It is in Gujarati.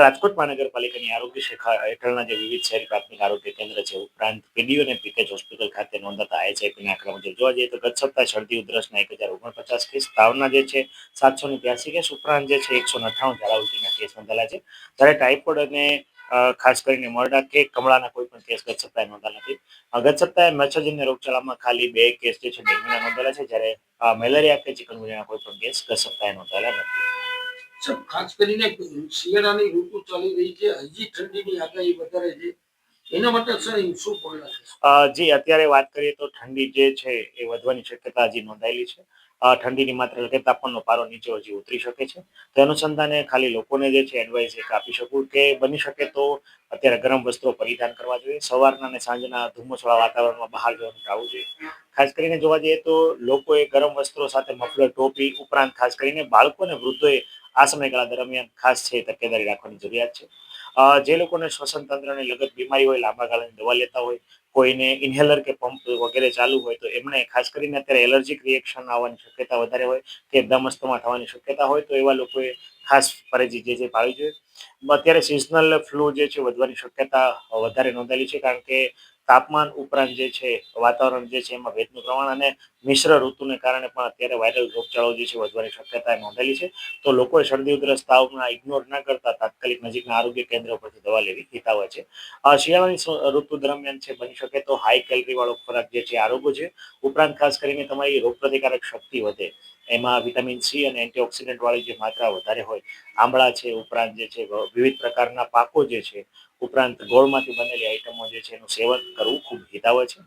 રાજકોટ મહાનગરપાલિકાની આરોગ્ય શાખા હેઠળના જે વિવિધ શહેરી પ્રાથમિક આરોગ્ય કેન્દ્ર છે, ઉપરાંત પીડીઓ અને પીકેજ હોસ્પિટલ ખાતે નોંધાતા આઈએચઆઈપીના આંકડા મુજબ જોવા જઈએ તો ગત સપ્તાહ શરદી, ઉધરસના એક હજાર ઓગણપચાસ કેસ, તાવના જે છે, સાતસો ને ત્યાસી કેસ, ઉપરાંત જે છે, એકસો અઠ્ઠાણું ઝાડા ઉલટીના કેસ નોંધાયેલા છે. જ્યારે ટાઇફોઇડ અને ખાસ કરીને મરડા કે કમળાના કોઈ પણ કેસ ગત સપ્તાહે નોંધાયેલા નથી. ગત સપ્તાહે મચ્છરજન્ય રોગચાળામાં ખાલી બે કેસ જે છે, ડેન્ગ્યુના નોંધાયેલા છે. જ્યારે મેલેરિયા કે ચિકનગુનિયાના કોઈ પણ કેસ ગત સપ્તાહે નોંધાયેલા નથી. ખાસ કરીને શિયાળાની ઋતુ ચાલી રહી છે. હજી ઠંડીની આગાહી વધારે છે. જી, અત્યારે વાત કરીએ તો ઠંડી જે છે એ વધવાની શક્યતા હજી નોંધાયેલી છે. ઠંડીની માત્રા તાપમાનનો પારો નીચે હજી ઉતરી શકે છે. તે અનુસંધાને ખાલી લોકોને જે છે એડવાઇસ એક આપી શકું કે બની શકે તો અત્યારે ગરમ વસ્ત્રો પરિધાન કરવા જોઈએ. સવારના અને સાંજના ધુમ્મસવાળા વાતાવરણમાં બહાર જવાનું ટાળવું જોઈએ. ખાસ કરીને જોવા જઈએ તો લોકોએ ગરમ વસ્ત્રો સાથે મફલર ટોપી ઉપરાંત ખાસ કરીને બાળકો અને વૃદ્ધોએ આ સમયગાળા દરમિયાન ખાસ છે તકેદારી રાખવાની જરૂરિયાત છે. જે લોકોને શ્વસન તંત્રને લગત બીમારી હોય, લાંબા ગાળાની દવા લેતા હોય, કોઈને ઇન્હેલર કે પંપ વગેરે ચાલુ હોય, તો એમણે ખાસ કરીને અત્યારે એલર્જીક રિએક્શન આવવાની શક્યતા વધારે હોય કે દમસ્તમાં થવાની શક્યતા હોય, તો એવા લોકોએ ખાસ પરેજી જે છે પાડવી જોઈએ. અત્યારે સિઝનલ ફ્લૂ જે છે, વધવાની શક્યતા વધારે નોંધાયેલી છે, કારણ કે તાપમાન ઉપરાંત જે છે વાતાવરણ જે છે એમાં ભેજનું પ્રમાણ અને મિશ્ર ઋતુને કારણે પણ અત્યારે વાયરલ રોગચાળો જે છે વધવાની શક્યતા નોંધેલી છે. તો લોકોએ શરદી, ઉધરસ તાવના ઇગ્નોર ના કરતા તાત્કાલિક નજીકના આરોગ્ય કેન્દ્ર પરથી દવા લેવી હિતાવ છે. શિયાળાની ઋતુ દરમિયાન છે બની શકે તો હાઈ કેલરી વાળો ખોરાક જે છે આરોગ્ય છે. ઉપરાંત ખાસ કરીને તમારી રોગપ્રતિકારક શક્તિ વધે. એમાં વિટામિન સી અને એન્ટીઓક્સિડન્ટ વાળી જે માત્રા વધારે હોય આંબળા છે, ઉપરાંત જે છે, વિવિધ પ્રકારના પાકો જે છે ઉપરાંત ગોળમાંથી બનેલી આઈટમો જે છે એનું સેવન કરવું ખૂબ હિતાવહ છે.